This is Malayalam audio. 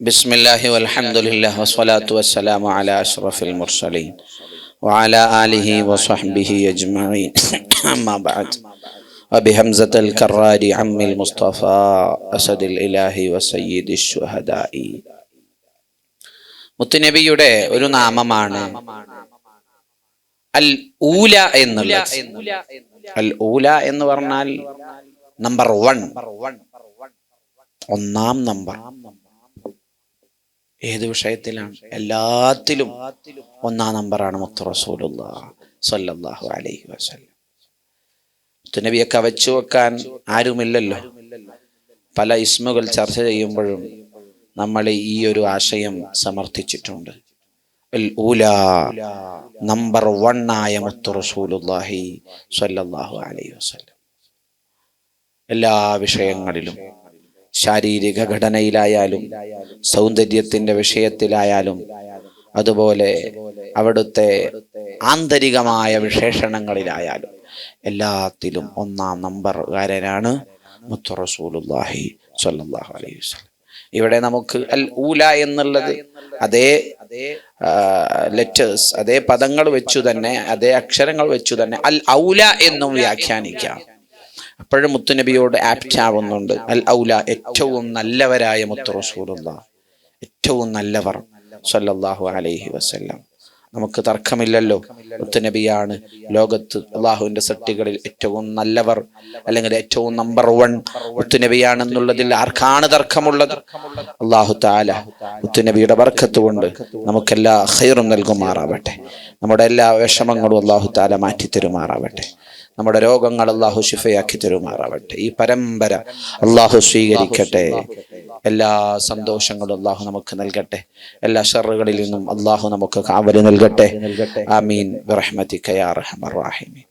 بسم الله والحمد لله والصلاة والسلام على أشرف المرسلين وعلى آله وصحبه أجمعين أما بعد وبهمزة الكرار عم المصطفى أسد الإله وسيد الشهداء മുത്തുനബിയുടെ ഒരു നാമമാണ് അൽ ഊല എന്നുള്ളത് അൽ ഊല എന്ന് പറഞ്ഞാൽ നമ്പർ വൺ ഒന്നാം നമ്പർ ഏത് വിഷയത്തിലാണ്? എല്ലാത്തിലും ഒന്നാം നമ്പറാണ് മുത്തു റസൂലുള്ള സല്ലല്ലാഹു അലൈഹി വസല്ലം. മുത്തുനബിയെ കവച്ചു വെക്കാൻ ആരുമില്ലല്ലോ. പല ഇസ്മുകൾ ചർച്ച ചെയ്യുമ്പോഴും നമ്മൾ ഈ ഒരു ആശയം സമർത്ഥിച്ചിട്ടുണ്ട്. നമ്പർ വൺ ആയ മുത്തു റസൂലുള്ളാഹി സ്വല്ലല്ലാഹു അലൈഹി വസല്ലം. എല്ലാ വിഷയങ്ങളിലും ശാരീരിക ഘടനയിലായാലും സൗന്ദര്യത്തിന്റെ വിഷയത്തിലായാലും അതുപോലെ അവിടുത്തെ ആന്തരികമായ വിശേഷണങ്ങളിലായാലും എല്ലാത്തിലും ഒന്നാം നമ്പർകാരനാണ് മുത്തറസൂലുല്ലാഹി സ്വല്ലല്ലാഹു അലൈഹി വസല്ലം. ഇവിടെ നമുക്ക് അൽ ഊല എന്നുള്ളത് അതേ ലെറ്റേഴ്സ് അതേ പദങ്ങൾ വെച്ചു തന്നെ അതേ അക്ഷരങ്ങൾ വെച്ചു തന്നെ അൽ ഔല എന്നും വ്യാഖ്യാനിക്കാം. അപ്പോഴും മുത്തുനബിയോട് ആപ്റ്റ് ആവുന്നുണ്ട് അൽ ഔല ഏറ്റവും നല്ലവരായ മുത്തു റസൂലുള്ള. ഏറ്റവും നല്ലവർ സല്ലല്ലാഹു അലൈഹി വസല്ലം. നമുക്ക് തർക്കമില്ലല്ലോ. മുത്തുനബിയാണ് ലോകത്ത് അള്ളാഹുവിന്റെ സൃഷ്ടികളിൽ ഏറ്റവും നല്ലവർ അല്ലെങ്കിൽ ഏറ്റവും നമ്പർ വൺ മുത്തുനബിയാണെന്നുള്ളതിൽ ആർക്കാണ് തർക്കമുള്ളത്? അള്ളാഹു താല മുത്തുനബിയുടെ വർക്കത്ത് കൊണ്ട് നമുക്കെല്ലാ ഹൈറും നൽകുമാറാവട്ടെ. നമ്മുടെ എല്ലാ വിഷമങ്ങളും അള്ളാഹു താല മാറ്റി തരുമാറാവട്ടെ നമ്മുടെ രോഗങ്ങൾ അള്ളാഹു ശിഫയാക്കി തരുമാറാവട്ടെ. ഈ പരമ്പര അള്ളാഹു സ്വീകരിക്കട്ടെ. എല്ലാ സന്തോഷങ്ങളും അള്ളാഹു നമുക്ക് നൽകട്ടെ. എല്ലാ ഷറുകളിൽ നിന്നും അള്ളാഹു നമുക്ക് കാവൽ നൽകട്ടെ. ആമീൻ. റഹ്മത്തിക്കയാ റഹ്മർ റാഹിമീൻ.